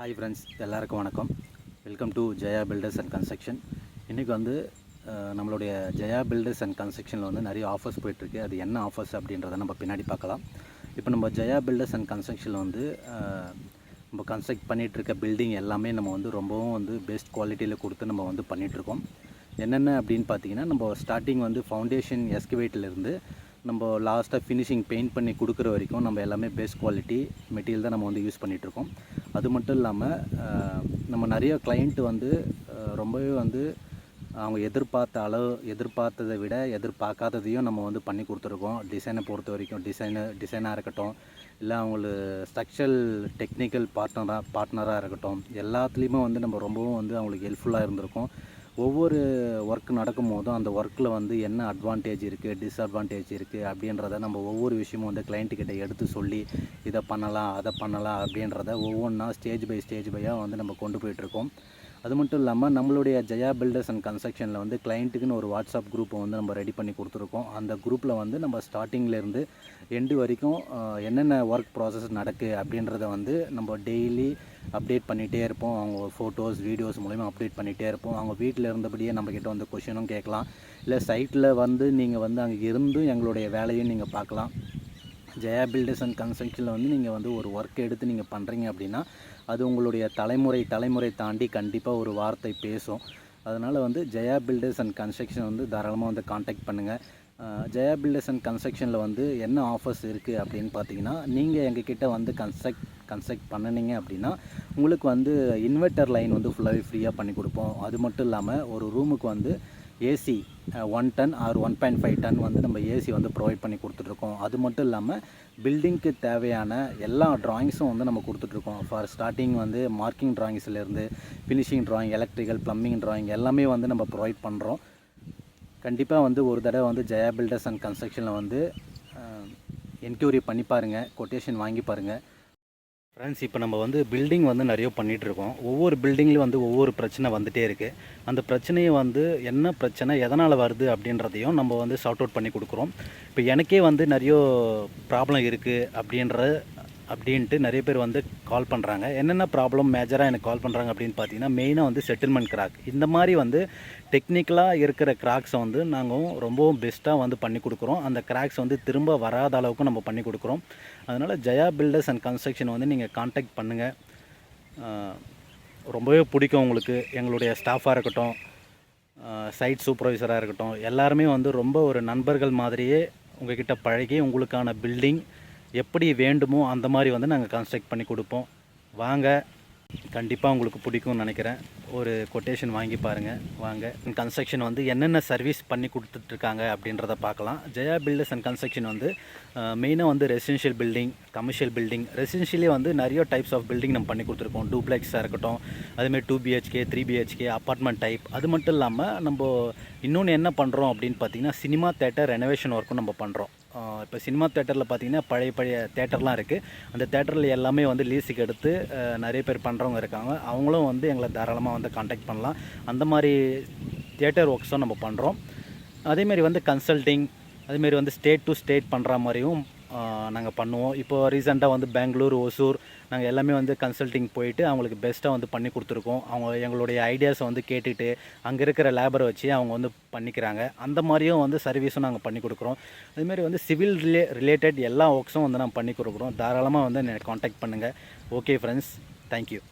Hi friends எல்லாருக்கும் வணக்கம். Welcome to Jaya builders and construction இன்றைக்கி வந்து நம்மளுடைய ஜெயா பில்டர்ஸ் அண்ட் கன்ஸ்ட்ரக்ஷனில் வந்து நிறைய ஆஃபர்ஸ் போயிட்டுருக்கு. அது என்ன ஆஃபர்ஸ் அப்படின்றத நம்ம பின்னாடி பார்க்கலாம். இப்போ நம்ம ஜெயா பில்டர்ஸ் அண்ட் கன்ஸ்ட்ரக்ஷனில் வந்து நம்ம கன்ஸ்ட்ரக்ட் பண்ணிகிட்ருக்க பில்டிங் எல்லாமே நம்ம வந்து ரொம்பவும் வந்து பெஸ்ட் குவாலிட்டியில் கொடுத்து நம்ம வந்து பண்ணிகிட்ருக்கோம் என்னென்ன அப்படின்னு பார்த்தீங்கன்னா நம்ம ஸ்டார்டிங் வந்து ஃபவுண்டேஷன் எஸ்கிவேட்டிலிருந்து நம்ம லாஸ்ட்டாக ஃபினிஷிங் பெயிண்ட் பண்ணி கொடுக்குற வரைக்கும் நம்ம எல்லாமே பெஸ்ட் குவாலிட்டி மெட்டீரியல் தான் நம்ம வந்து யூஸ் பண்ணிகிட்ருக்கோம் அது மட்டும் இல்லாமல் நம்ம நிறைய கிளைண்ட் வந்து ரொம்பவே வந்து அவங்க எதிர்பார்த்த அளவு எதிர்பார்த்ததை விட எதிர்பார்க்காததையும் நம்ம வந்து பண்ணி கொடுத்துருக்கோம். டிசைனை பொறுத்த வரைக்கும் டிசைனு டிசைனாக இருக்கட்டும் இல்லை அவங்களுக்கு ஸ்ட்ரக்சரல் டெக்னிக்கல் பார்ட்னராக பார்ட்னராக இருக்கட்டும் எல்லாத்துலேயுமே வந்து நம்ம ரொம்பவும் வந்து அவங்களுக்கு ஹெல்ப்ஃபுல்லாக இருந்திருக்கும். ஒவ்வொரு ஒர்க் நடக்கும் போதும் அந்த ஒர்க்கில் வந்து என்ன அட்வான்டேஜ் இருக்குது டிஸ்அட்வான்டேஜ் இருக்குது அப்படின்றத நம்ம ஒவ்வொரு விஷயமும் வந்து கிளைண்ட்டுக்கிட்ட எடுத்து சொல்லி இதை பண்ணலாம் அதை பண்ணலாம் அப்படின்றத ஒவ்வொன்றா ஸ்டேஜ் பை ஸ்டேஜ் பையாக வந்து நம்ம கொண்டு போயிட்டுருக்கோம் அது மட்டும் இல்லாமல் நம்மளுடைய ஜெயா பில்டர்ஸ் அண்ட் கன்ஸ்ட்ரக்ஷனில் வந்து கிளைண்ட்டுக்குன்னு ஒரு வாட்ஸ்அப் குரூப்பை வந்து நம்ம ரெடி பண்ணி கொடுத்துருக்கோம். அந்த குரூப்பில் வந்து நம்ம ஸ்டார்டிங்லேருந்து எண்டு வரைக்கும் என்னென்ன ஒர்க் ப்ராசஸ் நடக்கு அப்படின்றத வந்து நம்ம டெய்லி அப்டேட் பண்ணிகிட்டே இருப்போம். அவங்க ஃபோட்டோஸ் வீடியோஸ் மூலிமா அப்டேட் பண்ணிகிட்டே இருப்போம். அவங்க வீட்டில் இருந்தபடியே நம்மக்கிட்ட வந்து கொஷினும் கேட்கலாம். இல்லை சைட்டில் வந்து நீங்கள் வந்து அங்கே இருந்தும் எங்களுடைய வேலையும் நீங்கள் பார்க்கலாம். ஜெயா பில்டர்ஸ் அண்ட் கன்ஸ்ட்ரக்ஷனில் வந்து நீங்கள் வந்து ஒரு ஒர்க் எடுத்து நீங்கள் பண்ணுறீங்க அப்படின்னா அது உங்களுடைய தலைமுறை தலைமுறை தாண்டி கண்டிப்பாக ஒரு வார்த்தை பேசும். அதனால் வந்து ஜெயா பில்டர்ஸ் அண்ட் கன்ஸ்ட்ரக்ஷன் வந்து தாராளமாக வந்து காண்டாக்ட் பண்ணுங்கள் ஜெயா பில்டர்ஸ் அண்ட் கன்ஸ்ட்ரக்ஷனில் வந்து என்ன ஆஃபர்ஸ் இருக்குது அப்படின்னு பார்த்தீங்கன்னா நீங்கள் எங்ககிட்ட வந்து கன்ஸ்ட்ரக்ட் கன்ஸ்ட்ரக்ட் பண்ணினீங்க அப்படின்னா உங்களுக்கு வந்து இன்வெர்ட்டர் லைன் வந்து ஃபுல்லாகவே ஃப்ரீயாக பண்ணி கொடுப்போம். அது மட்டும் இல்லாமல் ஒரு ரூமுக்கு வந்து AC one ton or one point five ton வந்து நம்ம ஏசி வந்து ப்ரொவைட் பண்ணி கொடுத்துட்ருக்கோம். அது மட்டும் இல்லாமல் பில்டிங்க்கு தேவையான எல்லா ட்ராயிங்ஸும் வந்து நம்ம கொடுத்துட்ருக்கோம். ஃபார் ஸ்டார்டிங் வந்து marking ட்ராயிங்ஸ்லேருந்து finishing drawing electrical plumbing drawing எல்லாமே வந்து நம்ம ப்ரொவைட் பண்ணுறோம் கண்டிப்பாக வந்து ஒரு தடவை வந்து ஜெயா பில்டர்ஸ் அண்ட் கன்ஸ்ட்ரக்ஷனில் வந்து என்கொயரி பண்ணி பாருங்கள் கொட்டேஷன் வாங்கி பாருங்கள் ஃப்ரெண்ட்ஸ் இப்போ நம்ம வந்து பில்டிங் வந்து நிறைய பண்ணிகிட்டு இருக்கோம் ஒவ்வொரு பில்டிங்லேயும் வந்து ஒவ்வொரு பிரச்சனை வந்துகிட்டே இருக்குது அந்த பிரச்சனையை வந்து என்ன பிரச்சனை எதனால் வருது அப்படின்றதையும் நம்ம வந்து சார்ட் அவுட் பண்ணி கொடுக்குறோம். இப்போ எனக்கே வந்து நிறைய ப்ராப்ளம் இருக்குது அப்படின்ற அப்படின்ட்டு நிறைய பேர் வந்து கால் பண்ணுறாங்க என்னென்ன ப்ராப்ளம் மேஜராக எனக்கு கால் பண்ணுறாங்க அப்படின்னு பார்த்தீங்கன்னா மெயினாக வந்து செட்டில்மெண்ட் கிராக் இந்த மாதிரி வந்து டெக்னிக்கலாக இருக்கிற கிராக்ஸை வந்து நாங்கள் ரொம்பவும் பெஸ்ட்டாக வந்து பண்ணி கொடுக்குறோம். அந்த கிராக்ஸ் வந்து திரும்ப வராத அளவுக்கு நம்ம பண்ணி கொடுக்குறோம். அதனால் ஜெயா பில்டர்ஸ் அண்ட் கன்ஸ்ட்ரக்ஷன் வந்து நீங்கள் காண்டாக்ட் பண்ணுங்கள் ரொம்பவே பிடிக்கும் உங்களுக்கு. எங்களுடைய ஸ்டாஃபாக இருக்கட்டும் சைட் சூப்பர்வைசராக இருக்கட்டும் எல்லாருமே வந்து ரொம்ப ஒரு நண்பர்கள் மாதிரியே உங்ககிட்ட பழகி உங்களுக்கான பில்டிங் எப்படி வேண்டுமோ அந்த மாதிரி வந்து நாங்கள் கன்ஸ்ட்ரக்ட் பண்ணி கொடுப்போம். வாங்க. கண்டிப்பாக உங்களுக்கு பிடிக்கும்னு நினைக்கிறேன். ஒரு கொட்டேஷன் வாங்கி பாருங்கள் வாங்க. கன்ஸ்ட்ரக்ஷன் வந்து என்னென்ன சர்வீஸ் பண்ணி கொடுத்துட்ருக்காங்க அப்படின்றத பார்க்கலாம். ஜெயா பில்டர்ஸ் அண்ட் கன்ஸ்ட்ரக்ஷன் வந்து மெயினாக வந்து ரெசிடென்ஷியல் பில்டிங் கமர்ஷியல் பில்டிங் ரெசிடென்ஷியலே வந்து நிறைய டைப்ஸ் ஆஃப் பில்டிங் நம்ம பண்ணி கொடுத்துருக்கோம். டூப்ளெக்ஸாக இருக்கட்டும் அதேமாதிரி two BHK three BHK apartment type அது மட்டும் இல்லாமல் நம்ம இன்னொன்று என்ன பண்ணுறோம் அப்படின்னு பார்த்தீங்கன்னா சினிமா தேட்டர் ரெனோவேஷன் ஒர்க்கும் நம்ம பண்ணுறோம் இப்போ சினிமா தேட்டரில் பார்த்தீங்கன்னா பழைய பழைய தேட்டர்லாம் இருக்குது அந்த தேட்டரில் எல்லாமே வந்து லீஸுக்கு எடுத்து நிறைய பேர் பண்ணுறவங்க இருக்காங்க. அவங்களும் வந்து எங்களை தாராளமாக வந்து காண்டாக்ட் பண்ணலாம். அந்த மாதிரி தேட்டர் ஒர்க்ஸும் நம்ம பண்ணுறோம் அதேமாரி வந்து கன்சல்டிங் அதேமாரி வந்து ஸ்டேட் டு ஸ்டேட் பண்ணுற மாதிரியும் நாங்கள் பண்ணுவோம். இப்போ ரீசெண்டாக வந்து பெங்களூர் ஒசூர் நாங்கள் எல்லாமே வந்து கன்சல்டிங் போயிட்டு அவங்களுக்கு பெஸ்ட்டாக வந்து பண்ணி கொடுத்துருக்கோம். அவங்க எங்களுடைய ஐடியாஸை வந்து கேட்டுட்டு அங்கே இருக்கிற லேபரை வச்சு அவங்க வந்து பண்ணிக்கிறாங்க. அந்த மாதிரியும் வந்து சர்வீஸும் நாங்கள் பண்ணி கொடுக்குறோம். அதுமாரி வந்து சிவில் ரிலே ரிலேட்டட் எல்லா ஒர்க்ஸும் வந்து நாங்கள் பண்ணி கொடுக்குறோம். தாராளமாக வந்து என்னை காண்டாக்ட் பண்ணுங்கள் ஓகே ஃப்ரெண்ட்ஸ் தேங்க்யூ